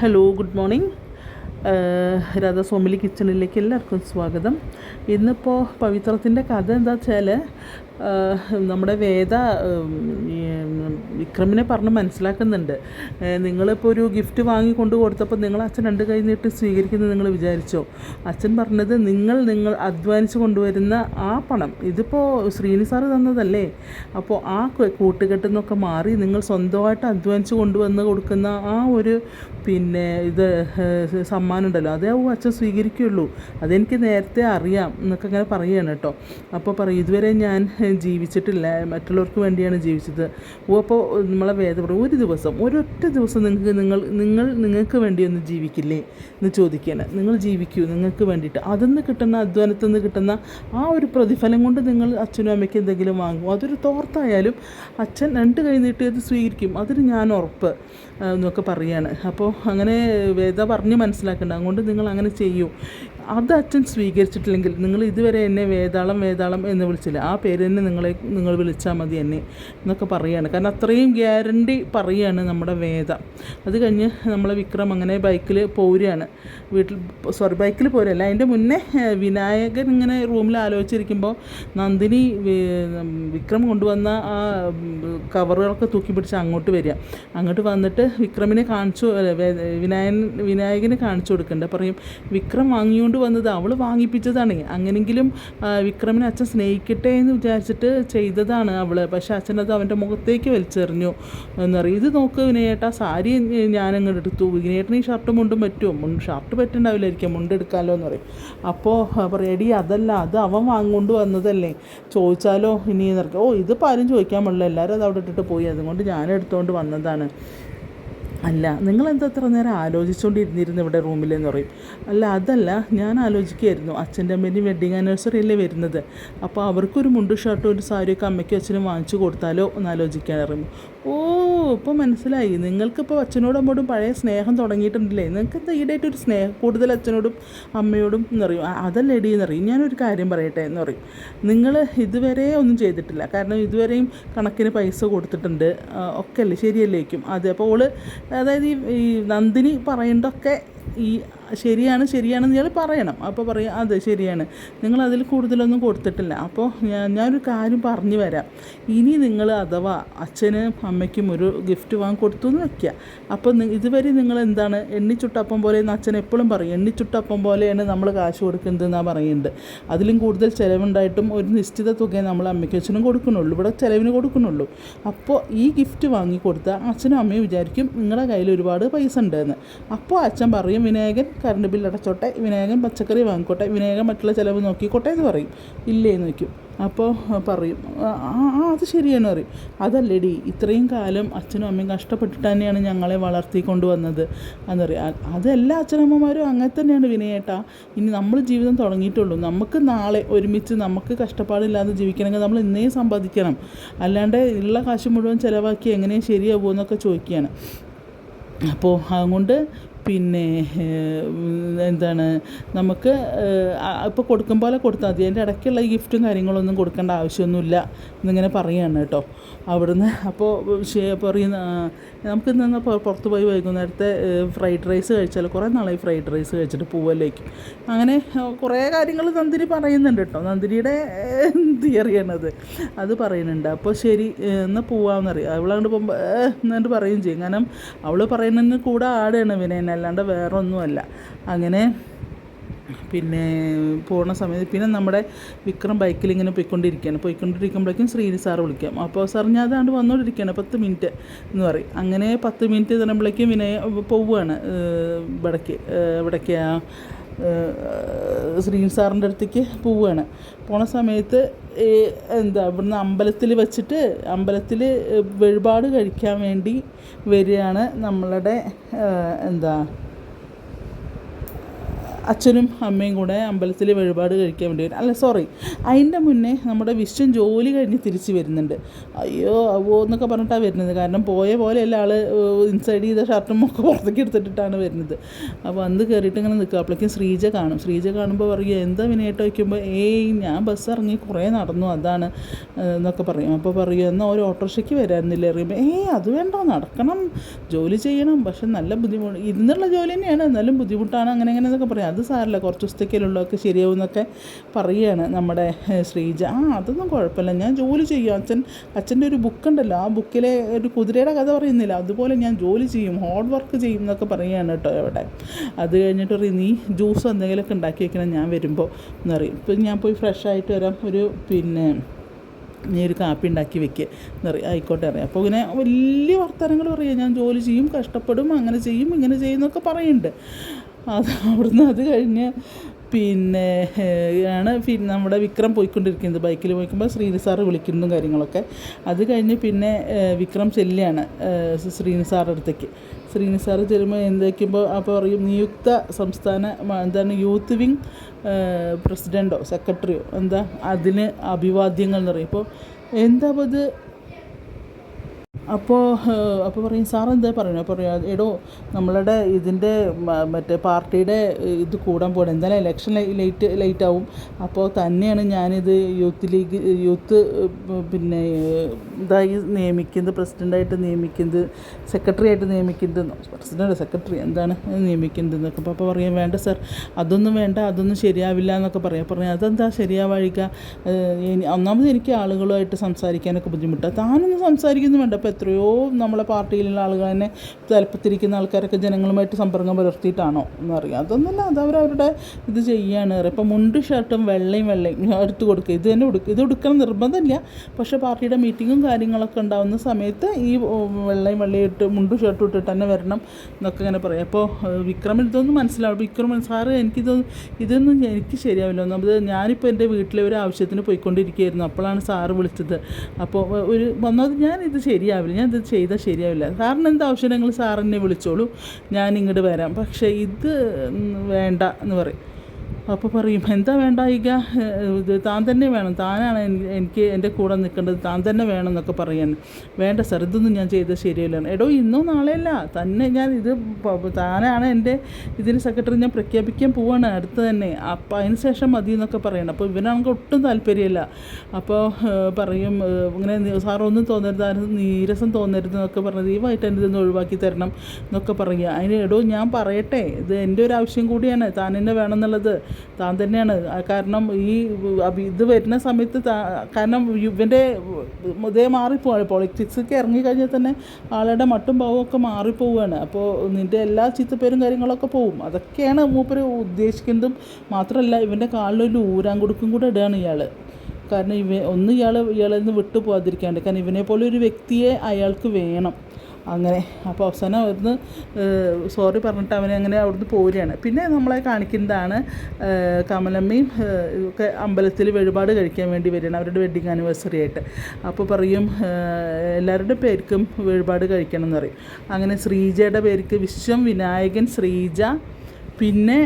Hello good morning Radha സോമിലി കിച്ചണിലേക്ക് എല്ലാവർക്കും സ്വാഗതം. ഇന്നിപ്പോൾ പവിത്രത്തിന്റെ കഥ എന്താ വെച്ചാൽ നമ്മുടെ വേദ വിക്രമിനെ പറഞ്ഞ് മനസ്സിലാക്കുന്നുണ്ട്. നിങ്ങളിപ്പോൾ ഒരു ഗിഫ്റ്റ് വാങ്ങി കൊണ്ടു കൊടുത്തപ്പോൾ നിങ്ങൾ അച്ഛൻ രണ്ട് കൈ നീട്ടി സ്വീകരിക്കുന്നത് നിങ്ങൾ വിചാരിച്ചോ? അച്ഛൻ പറഞ്ഞത് നിങ്ങൾ നിങ്ങൾ അധ്വാനിച്ച് കൊണ്ടുവരുന്ന ആ പണം. ഇതിപ്പോൾ ശ്രീനി സാറ് തന്നതല്ലേ? അപ്പോൾ ആ കൂട്ടുകെട്ടിൽ നിന്നൊക്കെ മാറി നിങ്ങൾ സ്വന്തമായിട്ട് അധ്വാനിച്ച് കൊണ്ടുവന്ന് കൊടുക്കുന്ന ആ ഒരു പിന്നെ ഇത് ഏഹ്, സമ്മാനം ഉണ്ടല്ലോ അതേ ഓ അച്ഛൻ സ്വീകരിക്കുകയുള്ളൂ. അതെനിക്ക് നേരത്തെ അറിയാം എന്നൊക്കെ അങ്ങനെ പറയുകയാണ് കേട്ടോ. അപ്പോൾ പറയും ഇതുവരെ ഞാൻ ജീവിച്ചിട്ടില്ല. മറ്റുള്ളവർക്ക് വേണ്ടിയാണ് ജീവിച്ചത്. ഓ അപ്പോൾ നമ്മളെ വേദ പറയും ഒരു ദിവസം ഒരൊറ്റ ദിവസം നിങ്ങൾക്ക് നിങ്ങൾ നിങ്ങൾ നിങ്ങൾക്ക് വേണ്ടി ഒന്ന് ജീവിക്കില്ലേ എന്ന് ചോദിക്കുകയാണ് നിങ്ങൾ ജീവിക്കൂ നിങ്ങൾക്ക് വേണ്ടിയിട്ട്. അതിന്ന് കിട്ടുന്ന അധ്വാനത്തിൽ നിന്ന് കിട്ടുന്ന ആ ഒരു പ്രതിഫലം കൊണ്ട് നിങ്ങൾ അച്ഛനും അമ്മയ്ക്ക് എന്തെങ്കിലും വാങ്ങും. അതൊരു തോർത്തായാലും അച്ഛൻ രണ്ട് കൈ നീട്ടി അത് സ്വീകരിക്കും. അതിന് ഞാൻ ഉറപ്പ്. എന്നൊക്കെ പറയാണ്. അപ്പോൾ അങ്ങനെ വേദ പറഞ്ഞ് മനസ്സിലാക്കേണ്ട. അതുകൊണ്ട് നിങ്ങൾ അങ്ങനെ ചെയ്യൂ. അത് അച്ഛൻ സ്വീകരിച്ചിട്ടില്ലെങ്കിൽ നിങ്ങൾ ഇതുവരെ എന്നെ വേതാളം വേതാളം എന്ന് വിളിച്ചില്ല. ആ പേര് തന്നെ നിങ്ങളെ നിങ്ങൾ വിളിച്ചാൽ മതി എന്നെ എന്നൊക്കെ പറയുകയാണ് കാരണം അത്രയും ഗ്യാരണ്ടി പറയുകയാണ് നമ്മുടെ വേദ. അത് കഴിഞ്ഞ് നമ്മളെ വിക്രം അങ്ങനെ ബൈക്കിൽ പോരുകയാണ്. വീട്ടിൽ സോറി ബൈക്കിൽ പോരല്ല അതിന്റെ മുന്നേ വിനായകൻ ഇങ്ങനെ റൂമിൽ ആലോചിച്ചിരിക്കുമ്പോൾ നന്ദിനി വിക്രം കൊണ്ടുവന്ന ആ കവറുകളൊക്കെ തൂക്കി പിടിച്ച് അങ്ങോട്ട് വരിക. അങ്ങോട്ട് വന്നിട്ട് വിക്രമിനെ കാണിച്ചു വിനായൻ വിനായകനെ കാണിച്ചു കൊടുക്കണ്ട. പറയും വിക്രം വാങ്ങിക്കൊണ്ട് വന്നത് അവൾ വാങ്ങിപ്പിച്ചതാണ്. അങ്ങനെങ്കിലും വിക്രമിനെ അച്ഛൻ സ്നേഹിക്കട്ടെ എന്ന് വിചാരിച്ചിട്ട് ചെയ്തതാണ് അവൾ പക്ഷെ അച്ഛൻ അത് അവന്റെ മുഖത്തേക്ക് വലിച്ചെറിഞ്ഞു. എന്നറിയും. ഇത് നോക്ക് വിനയേട്ടാ സാരി ഞാനങ്ങോട്ട് എടുത്തു വിനയേട്ടന് ഷർട്ട് മുണ്ടും പറ്റുമോ ഷർട്ട് പറ്റുണ്ടാവില്ലായിരിക്കും. മുണ്ട് എന്ന് പറയും അപ്പോൾ പറയടി അതല്ല അത് അവൻ വാങ്ങിക്കൊണ്ട് വന്നതല്ലേ. ചോദിച്ചാലോ ഇനി എന്നറിയാം. ഓ ഇതിപ്പോൾ ആരും ചോദിക്കാൻ പാടില്ല. എല്ലാവരും അത് അവിടെ ഇട്ടിട്ട് പോയി. അതുകൊണ്ട് ഞാൻ എടുത്തുകൊണ്ട് വന്നതാണ്. അല്ല നിങ്ങൾ എന്താ അത്ര നേരം ആലോചിച്ചുകൊണ്ടിരുന്നിരുന്നു ഇവിടെ റൂമിലെന്ന് പറയും. അല്ല അതല്ല ഞാൻ ആലോചിക്കുകയായിരുന്നു. അച്ഛന്റെ അമ്മേന്റെയും വെഡ്ഡിങ് ആനിവേഴ്സറി അല്ലേ വരുന്നത്. അപ്പോൾ അവർക്കൊരു മുണ്ട് ഷർട്ടും ഒരു സാരിയൊക്കെ അമ്മയ്ക്കും അച്ഛനും വാങ്ങിച്ചു കൊടുത്താലോ എന്ന് ആലോചിക്കാൻ ഓ ഇപ്പോൾ മനസ്സിലായി. നിങ്ങൾക്കിപ്പോൾ അച്ഛനോടും അമ്മയോടും പഴയ സ്നേഹം തുടങ്ങിയിട്ടുണ്ടല്ലേ? നിങ്ങൾക്ക് എന്താ ഈടായിട്ട് ഒരു സ്നേഹം കൂടുതൽ അച്ഛനോടും അമ്മയോടും എന്നറിയും "ആ, അതല്ല എടി എന്നറിയും ഞാനൊരു കാര്യം പറയട്ടെ എന്ന് പറയും. നിങ്ങൾ ഇതുവരെ ഒന്നും ചെയ്തിട്ടില്ല. കാരണം ഇതുവരെയും കണക്കിന് പൈസ കൊടുത്തിട്ടുണ്ട്. ഒക്കെ അല്ലേ ശരിയല്ലേക്കും. അതെ അപ്പോൾ ഓൾ അതായത് ഈ നന്ദിനി പറയേണ്ടതൊക്കെ ഈ ശരിയാണ് ശരിയാണെന്ന് ഞാൻ പറയണം. അപ്പോൾ പറയും അതെ ശരിയാണ്. നിങ്ങൾ അതിൽ കൂടുതലൊന്നും കൊടുത്തിട്ടില്ല. അപ്പോൾ ഞാൻ ഞാനൊരു കാര്യം പറഞ്ഞു വരാം. ഇനി നിങ്ങൾ അഥവാ അച്ഛനും അമ്മയ്ക്കും ഒരു ഗിഫ്റ്റ് വാങ്ങി കൊടുത്തു എന്ന് വയ്ക്കുക അപ്പോൾ ഇതുവരെ നിങ്ങൾ എന്താണ് എണ്ണിച്ചുട്ടപ്പം പോലെ എന്ന് അച്ഛൻ എപ്പോഴും പറയും. എണ്ണിച്ചുട്ടപ്പം പോലെയാണ് നമ്മൾ കാശ് കൊടുക്കുന്നത് എന്നാണ് പറയുന്നുണ്ട് അതിലും കൂടുതൽ ചിലവുണ്ടായിട്ടും ഒരു നിശ്ചിത തുകയെ നമ്മൾ അമ്മയ്ക്കും അച്ഛനും കൊടുക്കുന്നുള്ളൂ. ഇവിടെ ചിലവിന് കൊടുക്കുന്നുള്ളൂ. അപ്പോൾ ഈ ഗിഫ്റ്റ് വാങ്ങി കൊടുത്താൽ അച്ഛനും അമ്മയും വിചാരിക്കും നിങ്ങളുടെ കയ്യിൽ ഒരുപാട് പൈസ ഉണ്ടെന്ന്. അപ്പോൾ അച്ഛൻ പറയും വിനായകൻ കറണ്ട് ബില്ല് അടച്ചോട്ടെ വിനായകൻ പച്ചക്കറി വാങ്ങിക്കോട്ടെ വിനായകൻ മറ്റുള്ള ചിലവ് നോക്കിക്കോട്ടെ എന്ന് പറയും. ഇല്ലേ എന്ന് വയ്ക്കും അപ്പോൾ പറയും. ആ അത് ശരിയാണ് പറയും. അതല്ലേടി ഇത്രയും കാലം അച്ഛനും അമ്മയും കഷ്ടപ്പെട്ടിട്ട് തന്നെയാണ് ഞങ്ങളെ വളർത്തി കൊണ്ടുവന്നത് എന്നറിയാം അ- അതെല്ലാ അച്ഛനമ്മമാരും അങ്ങനെ തന്നെയാണ് വിനയേട്ടാ. ഇനി നമ്മൾ ജീവിതം തുടങ്ങിയിട്ടുള്ളൂ. നമുക്ക് നാളെ ഒരുമിച്ച് നമുക്ക് കഷ്ടപ്പാടില്ലാതെ ജീവിക്കണമെങ്കിൽ നമ്മൾ ഇന്നേ സമ്പാദിക്കണം. അല്ലാണ്ട് ഉള്ള കാശ് മുഴുവൻ ചിലവാക്കി എങ്ങനെ ശരിയാവുമോ എന്നൊക്കെ ചോദിക്കുകയാണ്. അപ്പോൾ അതുകൊണ്ട് പിന്നെ എന്താണ് നമുക്ക് ഇപ്പോൾ കൊടുക്കും പോലെ കൊടുത്താൽ മതി. അതിന്റെ ഇടയ്ക്കുള്ള ഗിഫ്റ്റും കാര്യങ്ങളൊന്നും കൊടുക്കേണ്ട ആവശ്യമൊന്നുമില്ല എന്നിങ്ങനെ പറയുകയാണ് കേട്ടോ. അവിടുന്ന് അപ്പോൾ പറയുന്ന നമുക്ക് ഇന്ന് പുറത്ത് പോയി വൈകുന്നേരത്തെ ഫ്രൈഡ് റൈസ് കഴിച്ചാൽ കുറേ നാളായി ഫ്രൈഡ് റൈസ് കഴിച്ചിട്ട് പൂവല്ലേക്കും. അങ്ങനെ കുറേ കാര്യങ്ങൾ നന്ദിനി പറയുന്നുണ്ട് കേട്ടോ. നന്ദിനിയുടെ തിയറിയാണത് അത്. പറയുന്നുണ്ട്. അപ്പോൾ ശരി എന്നാൽ പോവാമെന്നറിയാം അവളങ്ങോട്ട് പോകുമ്പോൾ എന്നിട്ട് പറയുകയും ചെയ്യും. കാരണം അവൾ പറയുന്നതിന് കൂടെ ആടുകയാണ് വിനയൻ അല്ലാണ്ട് വേറെ ഒന്നുമല്ല അങ്ങനെ പിന്നെ പോണ സമയത്ത് പിന്നെ നമ്മുടെ വിക്രം ബൈക്കിൽ ഇങ്ങനെ പോയിക്കൊണ്ടിരിക്കുകയാണ്. പോയിക്കൊണ്ടിരിക്കുമ്പോഴേക്കും ശ്രീനി സാർ വിളിക്കാം. അപ്പോൾ സാർ ഞാൻ അതാണ്ട് വന്നുകൊണ്ടിരിക്കുകയാണ് പത്ത് മിനിറ്റ് എന്ന് പറയും. അങ്ങനെ പത്ത് മിനിറ്റ് തരുമ്പോഴേക്കും വിനയ പോവുകയാണ് ഇവിടേക്ക് ഇവിടേക്ക് ശ്രീനി സാറിന്റെ അടുത്തേക്ക് പോവുകയാണ്. പോണ സമയത്ത് എന്താ ഇവിടുന്ന് അമ്പലത്തിൽ വെച്ചിട്ട് അമ്പലത്തിൽ വഴിപാട് കഴിക്കാൻ വേണ്ടി വരികയാണ് നമ്മളുടെ എന്താ അച്ഛനും അമ്മയും കൂടെ അമ്പലത്തിൽ വഴിപാട് കഴിക്കാൻ വേണ്ടി വരും. അല്ല സോറി അതിന്റെ മുന്നേ നമ്മുടെ വിശ്വൻ ജോലി കഴിഞ്ഞ് തിരിച്ച് വരുന്നുണ്ട്. അയ്യോ അവോ എന്നൊക്കെ പറഞ്ഞിട്ടാണ് വരുന്നത്. കാരണം പോയ പോലെ പോലെയല്ല ആൾ ഇൻസൈഡ് ചെയ്ത ഷർട്ടും ഒക്കെ പുറത്തേക്ക് എടുത്തിട്ടിട്ടാണ് വരുന്നത്. അപ്പോൾ അന്ന് കയറിയിട്ട് ഇങ്ങനെ നിൽക്കുക അപ്പോഴേക്കും ശ്രീജ കാണും. ശ്രീജ കാണുമ്പോൾ പറയുക എന്താ വിനയായിട്ട് വയ്ക്കുമ്പോൾ ഏയ് ഞാൻ ബസ് ഇറങ്ങി കുറേ നടന്നു. അതാണ് എന്നൊക്കെ പറയും. അപ്പോൾ പറയും എന്നാൽ ഒരു ഓട്ടോറിക്ഷയ്ക്ക് വരാമെന്നില്ല അറിയുമ്പോൾ ഏയ് അത് വേണ്ട. നടക്കണം. ജോലി ചെയ്യണം. പക്ഷെ നല്ല ബുദ്ധിമുട്ട് ഇന്നുള്ള ജോലി തന്നെയാണ്. എന്നാലും ബുദ്ധിമുട്ടാണ്. അങ്ങനെ അങ്ങനെ എന്നൊക്കെ അത് സാറില്ല കുറച്ച് ദിവസത്തേക്കുള്ളതൊക്കെ ശരിയാവുമെന്നൊക്കെ പറയുകയാണ് നമ്മുടെ ശ്രീജ. ആ അതൊന്നും കുഴപ്പമില്ല. ഞാൻ ജോലി ചെയ്യും. അച്ഛൻ അച്ഛന്റെ ഒരു ബുക്കുണ്ടല്ലോ. ആ ബുക്കിലെ ഒരു കുതിരയുടെ കഥ പറയുന്നില്ല. അതുപോലെ ഞാൻ ജോലി ചെയ്യും. ഹാർഡ് വർക്ക് ചെയ്യും എന്നൊക്കെ പറയുകയാണ് കേട്ടോ ഇവിടെ. അത് കഴിഞ്ഞിട്ട് പറയും നീ ജ്യൂസ് എന്തെങ്കിലുമൊക്കെ ഉണ്ടാക്കി വെക്കണം ഞാൻ വരുമ്പോൾ എന്ന് എന്നറിയും ഇപ്പം ഞാൻ പോയി ഫ്രഷ് ആയിട്ട് വരാം. ഒരു പിന്നെ നീ ഒരു കാപ്പി ഉണ്ടാക്കി വെക്കുക എന്നറിയാം ആയിക്കോട്ടെ അറിയാം അപ്പോൾ ഇങ്ങനെ വലിയ വർത്തമാനങ്ങൾ പറയുക ഞാൻ ജോലി ചെയ്യും കഷ്ടപ്പെടും അങ്ങനെ ചെയ്യും ഇങ്ങനെ ചെയ്യും എന്നൊക്കെ പറയുന്നുണ്ട്. അത് അവിടുന്ന് അത് കഴിഞ്ഞ് പിന്നെ ആണ് പിന്നെ നമ്മുടെ വിക്രം പോയിക്കൊണ്ടിരിക്കുന്നത്. ബൈക്കിൽ പോയിക്കുമ്പോൾ ശ്രീനി സാറ് വിളിക്കുന്നതും കാര്യങ്ങളൊക്കെ. അത് കഴിഞ്ഞ് പിന്നെ വിക്രം ചെല്ലുകയാണ് ശ്രീനിസാറിന്റെ ശ്രീനി സാറിന്റെ അടുത്തേക്ക്. ശ്രീനി സാറ് ചെല്ലുമ്പോൾ എന്തൊക്കെയുമ്പോൾ അപ്പോൾ പറയും നിയുക്ത സംസ്ഥാന എന്താണ് യൂത്ത് വിങ് പ്രസിഡന്റോ സെക്രട്ടറിയോ എന്താ അതിന് അഭിവാദ്യങ്ങൾ എന്ന് പറയും. ഇപ്പോൾ എന്താ അപ്പോൾ ഇത്? അപ്പോൾ അപ്പോൾ പറയും സാർ എന്താ പറയുന്നത് അപ്പോൾ പറയാം എടോ നമ്മളുടെ ഇതിന്റെ മറ്റേ പാർട്ടിയുടെ ഇത് കൂടാൻ പോകണം എന്തായാലും ഇലക്ഷൻ ലേറ്റ് ലേറ്റ് ആവും. അപ്പോൾ തന്നെയാണ് ഞാനിത് യൂത്ത് ലീഗ് യൂത്ത് പിന്നെ ഇതായി നിയമിക്കുന്നത് പ്രസിഡന്റായിട്ട് നിയമിക്കുന്നത് സെക്രട്ടറി ആയിട്ട് നിയമിക്കുന്നത് പ്രസിഡന്റ് സെക്രട്ടറി എന്താണ് നിയമിക്കുന്നത് എന്നൊക്കെ അപ്പോൾ അപ്പോൾ പറയാം വേണ്ട സാർ അതൊന്നും വേണ്ട അതൊന്നും ശരിയാവില്ല എന്നൊക്കെ പറയാം. പറഞ്ഞു അതെന്താ ശരിയാവാഴിക്കുക ഒന്നാമത് എനിക്ക് ആളുകളുമായിട്ട് സംസാരിക്കാനൊക്കെ ബുദ്ധിമുട്ടാണ് താനൊന്നും സംസാരിക്കുന്നു വേണ്ട. അപ്പോൾ എത്രയോ നമ്മളെ പാർട്ടിയിലുള്ള ആളുകൾ തന്നെ തലപ്പത്തിരിക്കുന്ന ആൾക്കാരൊക്കെ ജനങ്ങളുമായിട്ട് സമ്പർക്കം പുലർത്തിയിട്ടാണോ എന്നറിയാം. അതൊന്നുമല്ല അത് അവരവരുടെ ഇത് ചെയ്യാണ്. ഇപ്പോൾ മുണ്ട് ഷർട്ടും വെള്ളയും വെള്ളയും എടുത്ത് കൊടുക്കുക. ഇത് തന്നെ ഉടുക്കുക ഇത് ഉടുക്കണം നിർബന്ധമില്ല. പക്ഷേ പാർട്ടിയുടെ മീറ്റിങ്ങും കാര്യങ്ങളൊക്കെ ഉണ്ടാകുന്ന സമയത്ത് ഈ വെള്ളയും വെള്ളയും ഇട്ട് മുണ്ട് ഷർട്ടും ഇട്ടിട്ട് തന്നെ വരണം എന്നൊക്കെ ഇങ്ങനെ പറയും. അപ്പോൾ ഏഹ്, ഇതൊന്നും മനസ്സിലാവും വിക്രമൻ സാറ് എനിക്കിതൊന്നും ഇതൊന്നും എനിക്ക് ശരിയാവില്ല. ഒന്നാമത് ഞാനിപ്പോൾ എന്റെ വീട്ടിലെ ഒരു ആവശ്യത്തിന് പോയിക്കൊണ്ടിരിക്കുകയായിരുന്നു. അപ്പോഴാണ് സാറ് വിളിച്ചത്. അപ്പോൾ ഒരു ഒന്നാമത് ഞാനിത് ശരിയാവില്ല. ഞാൻ ഇത് ചെയ്താൽ ശരിയാവില്ല. സാറിന് എന്ത് ആവശ്യം നിങ്ങൾ സാറിനെ വിളിച്ചോളൂ. ഞാൻ ഇങ്ങോട്ട് വരാം. പക്ഷേ ഇത് വേണ്ട എന്ന് പറയും. അപ്പോൾ പറയും എന്താ വേണ്ട ഇക? ഇത് താൻ തന്നെ വേണം. താനാണ് എനിക്ക് എന്റെ കൂടെ നിൽക്കേണ്ടത്. താൻ തന്നെ വേണം എന്നൊക്കെ പറയാൻ. വേണ്ട സാർ ഇതൊന്നും ഞാൻ ചെയ്ത ശരിയല്ല എടോ ഇന്നോ നാളെയല്ല. തന്നെ ഞാൻ ഇത് താനാണ് എന്റെ ഇതിന് സെക്രട്ടറി ഞാൻ പ്രഖ്യാപിക്കാൻ പോവാണ്. അടുത്ത് തന്നെ. അപ്പോൾ അതിന് ശേഷം മതി എന്നൊക്കെ പറയണം. അപ്പോൾ ഇവനാണെങ്കിൽ ഒട്ടും താല്പര്യമില്ല. അപ്പോൾ പറയും ഇങ്ങനെ സാറൊന്നും തോന്നരുത്. ആരും നീരസം തോന്നരുത് എന്നൊക്കെ പറഞ്ഞത് ദയവായിട്ട് എന്റെ ഇതൊന്ന് ഒഴിവാക്കി തരണം എന്നൊക്കെ പറയുക. അതിന് എടോ ഞാൻ പറയട്ടെ. ഇത് എന്റെ ഒരു ആവശ്യം കൂടിയാണ്. താൻ എന്നെ വേണം എന്നുള്ളത്. താൻ തന്നെയാണ്. കാരണം ഈ ഇത് വരുന്ന സമയത്ത് കാരണം ഇവന്റെ ഇതേ മാറിപ്പോവാണ് പൊളിറ്റിക്സൊക്കെ ഇറങ്ങിക്കഴിഞ്ഞാൽ തന്നെ ആളുടെ മട്ടും ഭാവവും ഒക്കെ മാറിപ്പോവുകയാണ് അപ്പോൾ നിന്റെ എല്ലാ ചീത്തപ്പേരും കാര്യങ്ങളൊക്കെ പോവും. അതൊക്കെയാണ് മൂപ്പര് ഉദ്ദേശിക്കുന്നതും മാത്രമല്ല ഇവന്റെ കാലിലൊരു ഊരാൻ കൊടുക്കും കൂടെ ഇടുകയാണ് ഇയാൾ കാരണം ഇവ ഒന്ന് ഇയാൾ ഇയാളിൽ നിന്ന് വിട്ടു പോകാതിരിക്കാണ്ട് കാരണം ഇവനെ പോലെ ഒരു വ്യക്തിയെ അയാൾക്ക് വേണം. അങ്ങനെ. അപ്പോൾ അവസാനം അവിടുന്ന് സോറി പറഞ്ഞിട്ട് അവനെ അങ്ങനെ അവിടുന്ന് പോരുകയാണ്. പിന്നെ നമ്മളെ കാണിക്കുന്നതാണ് കമലമ്മയും ഒക്കെ അമ്പലത്തിൽ വഴിപാട് കഴിക്കാൻ വേണ്ടി വരികയാണ്. അവരുടെ വെഡ്ഡിങ് ആനിവേഴ്സറി ആയിട്ട്. അപ്പോൾ പറയും എല്ലാവരുടെ പേർക്കും വഴിപാട് കഴിക്കണം എന്ന് പറയും. അങ്ങനെ ശ്രീജയുടെ പേർക്ക് വിശ്വം വിനായകൻ ശ്രീജ പിന്നെ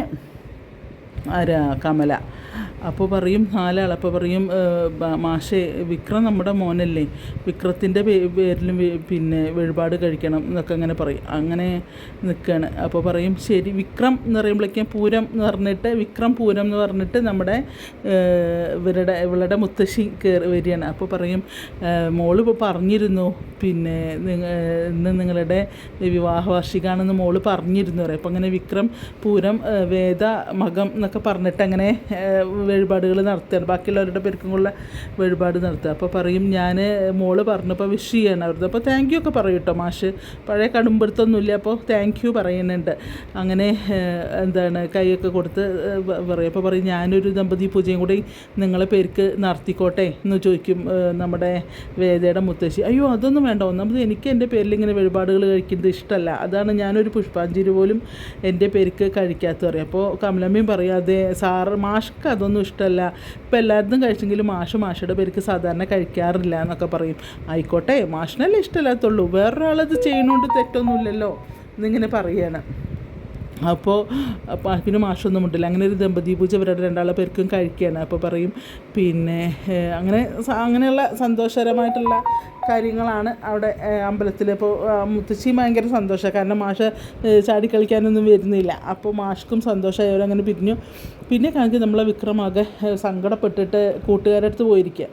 ആരാ? കമല. അപ്പോൾ പറയും നാലാൾ അപ്പോൾ പറയും മാഷെ വിക്രം നമ്മുടെ മോനല്ലേ വിക്രത്തിന്റെ പേരിലും പിന്നെ വഴിപാട് കഴിക്കണം എന്നൊക്കെ അങ്ങനെ പറയും. അങ്ങനെ നിൽക്കുകയാണ് അപ്പോൾ പറയും ശരി വിക്രം എന്ന് പറയുമ്പോഴേക്കും പൂരം എന്ന് പറഞ്ഞിട്ട് വിക്രം പൂരം എന്ന് പറഞ്ഞിട്ട് നമ്മുടെ ഇവരുടെ ഇവളുടെ മുത്തശ്ശി കയറി വരികയാണ്. അപ്പോൾ പറയും മോൾ പറഞ്ഞിരുന്നു പിന്നെ ഇന്ന് നിങ്ങളുടെ വിവാഹ വാർഷികമാണെന്ന് മോൾ പറഞ്ഞിരുന്നു. പറയും അപ്പോൾ അങ്ങനെ വിക്രം പൂരം വേദ മകം എന്നൊക്കെ പറഞ്ഞിട്ട് അങ്ങനെ വഴിപാടുകൾ നടത്തുകയാണ്. ബാക്കിയുള്ളവരുടെ പേർക്കുമുള്ള വഴിപാട് നടത്തുക. അപ്പോൾ പറയും ഞാൻ മോൾ പറഞ്ഞപ്പോൾ വിഷ് ചെയ്യാണ് അവരുടെ. അപ്പോൾ താങ്ക് യു ഒക്കെ പറയും കേട്ടോ മാഷ്. പഴയ കടുംപിടുത്തൊന്നുമില്ല. അപ്പോൾ താങ്ക് യു പറയുന്നുണ്ട്. അങ്ങനെ എന്താണ് കൈയൊക്കെ കൊടുത്ത് പറയും. അപ്പോൾ പറയും ഞാനൊരു ദമ്പതി പൂജയും കൂടി നിങ്ങളെ പേർക്ക് നടത്തിക്കോട്ടെ? എന്ന് ചോദിക്കും നമ്മുടെ വേദയുടെ മുത്തശ്ശി. അയ്യോ അതൊന്നും വേണ്ട. ഒന്നാമത് എനിക്ക് എന്റെ പേരിൽ ഇങ്ങനെ വഴിപാടുകൾ കഴിക്കുന്നത് ഇഷ്ടമല്ല. അതാണ് ഞാനൊരു പുഷ്പാഞ്ജലി പോലും എന്റെ പേർക്ക് കഴിക്കാത്ത പറയും. അപ്പോൾ കമലമ്മയും പറയും അതെ സാർ മാഷ്ക്ക് അതൊന്നും ഇഷ്ടമല്ല. ഇപ്പം എല്ലായിടത്തും കഴിച്ചെങ്കിലും മാഷ് മാഷയുടെ പേർക്ക് സാധാരണ കഴിക്കാറില്ല എന്നൊക്കെ പറയും. ആയിക്കോട്ടെ മാഷിനല്ലേ ഇഷ്ടമല്ലാത്തുള്ളൂ. വേറൊരാളത് ചെയ്യണോണ്ട് തെറ്റൊന്നുമില്ലല്ലോ എന്നിങ്ങനെ പറയാണ്. അപ്പോൾ പിന്നെ മാഷൊന്നും ഉണ്ടില്ല അങ്ങനെ ഒരു ദമ്പതി പൂജ ഇവരുടെ രണ്ടാളെ പേർക്കും കഴിക്കുകയാണ് അപ്പോൾ പറയും പിന്നെ അങ്ങനെ അങ്ങനെയുള്ള സന്തോഷകരമായിട്ടുള്ള കാര്യങ്ങളാണ് അവിടെ അമ്പലത്തിൽ അപ്പോൾ മുത്തശ്ശി ഭയങ്കര സന്തോഷമാണ് കാരണം മാഷ് ചാടിക്കളിക്കാനൊന്നും വരുന്നില്ല. അപ്പോൾ മാഷ്ക്കും സന്തോഷമായി അവരങ്ങനെ പിരിഞ്ഞു. പിന്നെ കാണിച്ച് നമ്മളെ വിക്രമാകെ സങ്കടപ്പെട്ടിട്ട് കൂട്ടുകാരുടെ അടുത്ത് പോയിരിക്കുക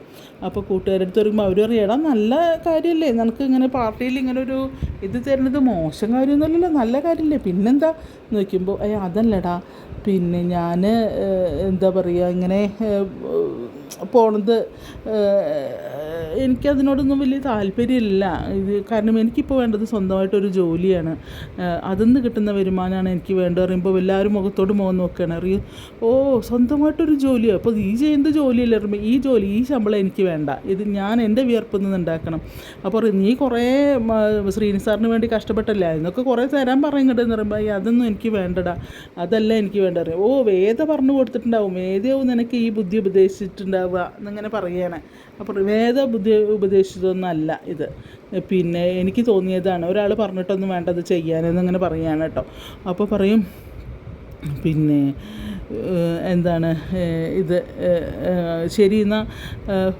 അപ്പോൾ കൂട്ടുകാരുടെ അടുത്ത് വരുമ്പോൾ അവർ പറയടാ നല്ല കാര്യമല്ലേ നിനക്ക് ഇങ്ങനെ പാർട്ടിയിൽ ഇങ്ങനെ ഒരു ഇത് തരുന്നത് മോശം കാര്യമൊന്നുമല്ലല്ലോ. നല്ല കാര്യമല്ലേ പിന്നെന്താ? നോക്കുമ്പോൾ ഏ അതല്ലടാ. പിന്നെ ഞാൻ എന്താ പറയുക ഇങ്ങനെ പോണത് എനിക്കതിനോടൊന്നും വലിയ താല്പര്യമില്ല. ഇത് കാരണം എനിക്കിപ്പോൾ വേണ്ടത് സ്വന്തമായിട്ടൊരു ജോലിയാണ്. അതിന്ന് കിട്ടുന്ന വരുമാനമാണ് എനിക്ക് വേണ്ടത്. പറയുമ്പോൾ എല്ലാവരും മുഖത്തോട് മുഖം നോക്കുകയാണ് അറിയും ഓ സ്വന്തമായിട്ടൊരു ജോലിയോ. അപ്പോൾ ഈ ചെയ്യുന്ന ജോലിയല്ലേ പറയുമ്പോൾ ഈ ജോലി ഈ ശമ്പളം എനിക്ക് വേണ്ട. ഇത് ഞാൻ എന്റെ വിയർപ്പിൽ നിന്ന് ഉണ്ടാക്കണം. അപ്പോൾ നീ കുറേ ശ്രീനി സാറിന് വേണ്ടി കഷ്ടപ്പെട്ടല്ലേ? അതിനൊക്കെ കുറേ തരാൻ പറയുന്നുണ്ടെന്ന് പറയുമ്പോൾ അതൊന്നും എനിക്ക് വേണ്ടടാ. അതല്ല എനിക്ക് വേണ്ട അറിയാം ഓ വേദ പറഞ്ഞു കൊടുത്തിട്ടുണ്ടാവും. വേദയാവും നിനക്ക് ഈ ബുദ്ധി ഉപദേശിച്ചിട്ടുണ്ടാവുക എന്നിങ്ങനെ പറയുകയാണ്. അപ്പോൾ വേദ ബുദ്ധി ഉപദേശിച്ചതൊന്നല്ല ഇത്. പിന്നെ എനിക്ക് തോന്നിയതാണ് ഒരാൾ പറഞ്ഞിട്ടൊന്നും വേണ്ട അത് ചെയ്യാനെന്നിങ്ങനെ പറയുകയാണ് കേട്ടോ. അപ്പോൾ പറയും പിന്നെ എന്താണ് ഇത് ശരി എന്നാൽ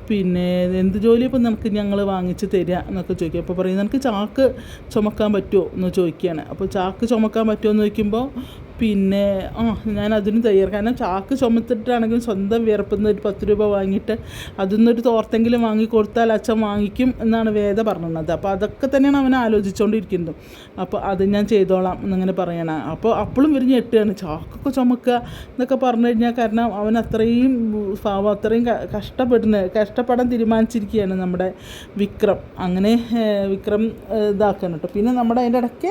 പിന്നെ എന്ത് ജോലി ഇപ്പം നമുക്ക് ഞങ്ങൾ വാങ്ങിച്ച് തരിക എന്നൊക്കെ ചോദിക്കും. അപ്പോൾ പറയും നമുക്ക് ചാക്ക് ചുമക്കാൻ പറ്റുമോ എന്ന് ചോദിക്കുകയാണ്. അപ്പോൾ ചാക്ക് ചുമക്കാൻ പറ്റുമോ എന്ന് ചോദിക്കുമ്പോൾ പിന്നെ ആ ഞാൻ അതിന് തയ്യാറ്. കാരണം ചാക്ക് ചുമത്തിട്ടാണെങ്കിലും സ്വന്തം വിയർപ്പുന്ന ഒരു പത്ത് രൂപ വാങ്ങിയിട്ട് അതിൽ നിന്നൊരു തോർത്തെങ്കിലും വാങ്ങി കൊടുത്താൽ അച്ഛൻ വാങ്ങിക്കും എന്നാണ് വേദ പറഞ്ഞത്. അപ്പോൾ അതൊക്കെ തന്നെയാണ് അവൻ ആലോചിച്ചുകൊണ്ടിരിക്കുന്നത് അപ്പോൾ അത് ഞാൻ ചെയ്തോളാം എന്നിങ്ങനെ പറയണം. അപ്പോൾ അപ്പോഴും ഇവർ ഞെട്ടുകയാണ്. ചാക്കൊക്കെ ചുമക്കുക എന്നൊക്കെ പറഞ്ഞു കഴിഞ്ഞാൽ കാരണം അവൻ അത്രയും പാവം അത്രയും കഷ്ടപ്പെടുന്നത് കഷ്ടപ്പെടുന്ന കഷ്ടപ്പെടാൻ തീരുമാനിച്ചിരിക്കുകയാണ് നമ്മുടെ വിക്രം. അങ്ങനെ വിക്രം ഇതാക്കണം പിന്നെ നമ്മുടെ അതിന്റെ ഇടയ്ക്ക്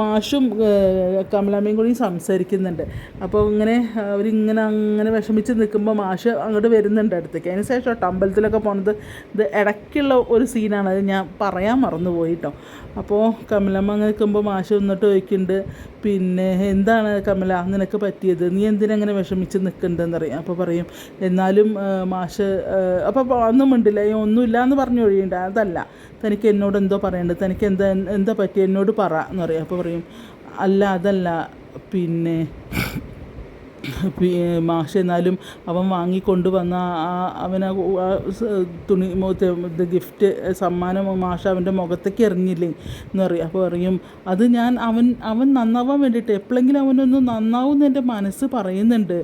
മാഷും കമലാമ്മയും കൂടി സംസാരിക്കുന്നുണ്ട്. അപ്പോൾ ഇങ്ങനെ അവരിങ്ങനെ അങ്ങനെ വിഷമിച്ച് നിൽക്കുമ്പോൾ മാഷ് അങ്ങോട്ട് വരുന്നുണ്ട് അടുത്തേക്ക്. അതിന് ശേഷം കേട്ടോ അമ്പലത്തിലൊക്കെ പോണത് ഇത് ഇടയ്ക്കുള്ള ഒരു സീനാണ് അത് ഞാൻ പറയാൻ മറന്നുപോയി കേട്ടോ അപ്പോൾ കമലമ്മ അങ്ങനെ നിൽക്കുമ്പോൾ മാഷ് വന്നിട്ട് ചോദിക്കുന്നുണ്ട് പിന്നെ എന്താണ് കമല നിനക്ക് പറ്റിയത്? നീ എന്തിനങ്ങനെ വിഷമിച്ച് നിൽക്കുന്നുണ്ടെന്ന് അറിയാം അപ്പോൾ പറയും എന്നാലും മാഷ് അപ്പോൾ ഒന്നും മിണ്ടില്ല. "ഏയ് ഒന്നുമില്ല എന്ന് പറഞ്ഞു ഒഴിയുണ്ട്. അതല്ല. തനിക്ക് എന്നോട് എന്തോ പറയേണ്ടത് തനിക്ക് എന്താ എന്താ പറ്റി എന്നോട് പറ എന്ന് പറയും. അപ്പോൾ പറയും അല്ല അതല്ല. പിന്നെ മാഷ് എന്നാലും അവൻ വാങ്ങിക്കൊണ്ടുവന്ന ആ അവൻ ആ തുണി ഗിഫ്റ്റ് സമ്മാനം മാഷ് അവന്റെ മുഖത്തേക്ക് എറിഞ്ഞില്ലേ എന്ന് പറയും. അപ്പോൾ പറയും അത് ഞാൻ അവൻ അവൻ നന്നാവാൻ വേണ്ടിയിട്ട് എപ്പോഴെങ്കിലും അവനൊന്ന് നന്നാവും എന്ന് എന്റെ മനസ്സ് പറയുന്നുണ്ട്.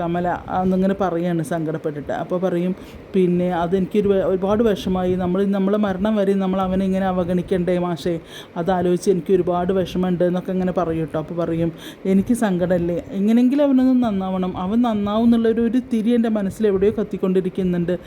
കമല എന്നിങ്ങനെ പറയാണ് സങ്കടപ്പെട്ടിട്ട്. അപ്പോൾ പറയും പിന്നെ അതെനിക്കൊരു ഒരുപാട് വിഷമായി നമ്മൾ നമ്മളെ മരണം വരെ നമ്മൾ അവനെ ഇങ്ങനെ അവഗണിക്കണ്ടേ മാഷേ? അതാലോചിച്ച് എനിക്ക് ഒരുപാട് വിഷമമുണ്ട് എന്നൊക്കെ ഇങ്ങനെ പറയും കേട്ടോ. അപ്പോൾ പറയും എനിക്ക് സങ്കടമല്ലേ? എങ്ങനെയെങ്കിലും അവനൊന്ന് നന്നാവണം. അവൻ നന്നാവും എന്നുള്ളൊരു ഒരു തിരി എന്റെ മനസ്സിൽ എവിടെയോ കത്തിക്കൊണ്ടിരിക്കുന്നുണ്ട്.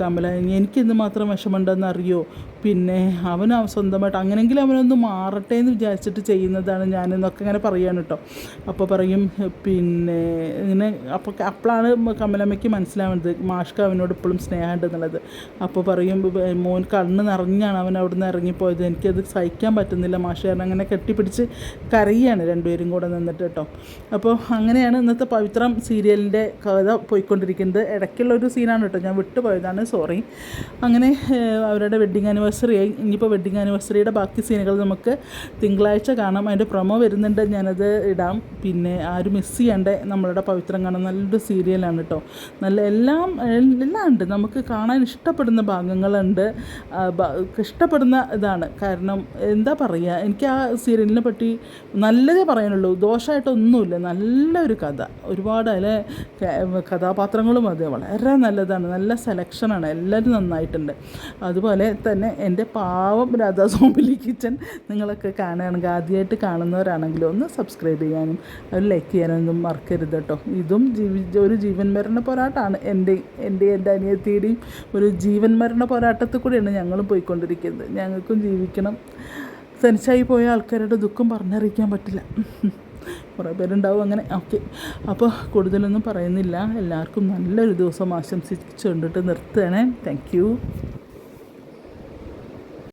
കമല എനിക്കെന്ത് മാത്രം വിഷമമുണ്ടെന്ന് അറിയോ പിന്നെ അവൻ അവ- സ്വന്തമായിട്ട് അങ്ങനെങ്കിലും അവനൊന്ന് മാറട്ടെ എന്ന് വിചാരിച്ചിട്ട് ചെയ്യുന്നതാണ് ഞാനെന്നൊക്കെ ഇങ്ങനെ പറയാണ് കേട്ടോ. അപ്പോൾ പറയും പിന്നെ ഇങ്ങനെ അപ്പോൾ അപ്പോഴാണ് കമലമ്മയ്ക്ക് മനസ്സിലാവുന്നത് മാഷ്ക്ക് അവനോട് ഇപ്പോഴും സ്നേഹമുണ്ട് എന്നുള്ളത് അപ്പോൾ പറയും മോൻ കണ്ണ് നിറഞ്ഞാണ് അവൻ അവിടെ നിന്ന് ഇറങ്ങിപ്പോയത്. എനിക്കത് സഹിക്കാൻ പറ്റുന്നില്ല മാഷ്. കാരണം അങ്ങനെ കെട്ടിപ്പിടിച്ച് കരയാണ് രണ്ടുപേരും കൂടെ നിന്നിട്ട് കേട്ടോ. അപ്പോൾ അങ്ങനെയാണ് ഇന്നത്തെ പവിത്രം സീരിയലിന്റെ കഥ പോയിക്കൊണ്ടിരിക്കുന്നത്. ഇടയ്ക്കുള്ള ഒരു സീനാണ് കേട്ടോ ഞാൻ വിട്ടുപോയതാണ്. സോറി. അങ്ങനെ അവരുടെ വെഡ്ഡിങ് ആനിവേഴ്സറി ആയി. ഇനിയിപ്പോൾ വെഡ്ഡിങ് ആനിവേഴ്സറിയുടെ ബാക്കി സീനുകൾ നമുക്ക് തിങ്കളാഴ്ച കാണാം. അതിന്റെ പ്രൊമോ വരുന്നുണ്ട്. ഞാനത് ഇടാം. പിന്നെ ആരും മിസ് ചെയ്യണ്ടേ. നമ്മളുടെ പവിത്രം കാണാൻ നല്ലൊരു സീരിയലാണ് കേട്ടോ നല്ല എല്ലാം എല്ലാം ഉണ്ട്. നമുക്ക് കാണാൻ ഇഷ്ടപ്പെടുന്ന ഭാഗങ്ങളുണ്ട്. ഇഷ്ടപ്പെടുന്ന ഇതാണ്. കാരണം എന്താ പറയുക എനിക്ക് ആ സീരിയലിനെ പറ്റി നല്ലതേ പറയാനുള്ളൂ. ദോഷമായിട്ടൊന്നുമില്ല നല്ലൊരു കഥ. ഒരുപാട് അതിലെ കഥാപാത്രങ്ങളും അതെ വളരെ നല്ലതാണ്. നല്ല സെലക്ഷനാണ് എല്ലാവരും നന്നായിട്ടുണ്ട്. അതുപോലെ തന്നെ എന്റെ പാവം രാധാ സോമിലി കിച്ചൻ നിങ്ങളൊക്കെ കാണുകയാണെങ്കിൽ ആദ്യമായിട്ട് കാണുന്നവരാണെങ്കിലും ഒന്ന് സബ്സ്ക്രൈബ് ചെയ്യാനും ഒരു ലൈക്ക് ചെയ്യാനൊന്നും മറക്കരുത് കേട്ടോ. ഇതും ജീവി ഒരു ജീവൻ മരണ പോരാട്ടമാണ് എന്റെ എന്റെ എന്റെ അനിയത്തിയുടെയും ഒരു ജീവൻ മരണ പോരാട്ടത്തിൽ കൂടിയാണ് ഞങ്ങളും പോയിക്കൊണ്ടിരിക്കുന്നത്. ഞങ്ങൾക്കും ജീവിക്കണം. തനിച്ചായി പോയ ആൾക്കാരുടെ ദുഃഖം പറഞ്ഞറിയിക്കാൻ പറ്റില്ല. കുറേ പേരുണ്ടാവും അങ്ങനെ. ഓക്കെ അപ്പോൾ കൂടുതലൊന്നും പറയുന്നില്ല. എല്ലാവർക്കും നല്ലൊരു ദിവസം ആശംസിച്ചുകൊണ്ടിട്ട് നിർത്തുകയാണേ. Thank you